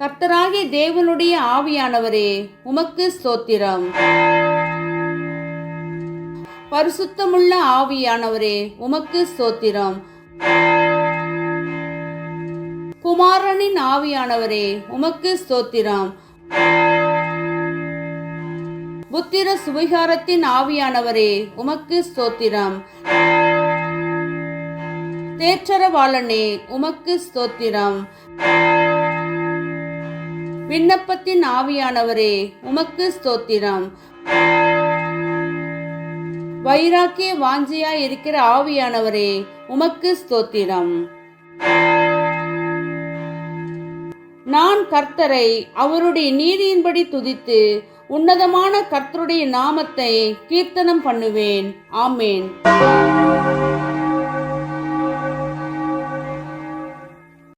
கர்த்தராகிய தேவனுடைய ஆவியானவரே உமக்கு ஸ்தோத்திரம். பரிசுத்தமுள்ள ஆவியானவரே உமக்கு ஸ்தோத்திரம். குமாரனின் ஆவியானவரே உமக்கு ஸ்தோத்திரம். புத்திர சுவிகாரத்தின் ஆவியானவரே உமக்கு ஸ்தோத்திரம். தேற்றரவாளனே உமக்கு ஸ்தோத்திரம். விண்ணப்பத்தின் ஆவியானவரே உமக்கு ஸ்தோத்திரம். வைராக்கிய வாஞ்சியா இருக்கிற ஆவியானவரே உமக்கு ஸ்தோத்திரம். நான் கர்த்தரை அவருடைய நீதியின்படி துதித்து உன்னதமான கர்த்தருடைய நாமத்தை கீர்த்தனம் பண்ணுவேன். ஆமேன்.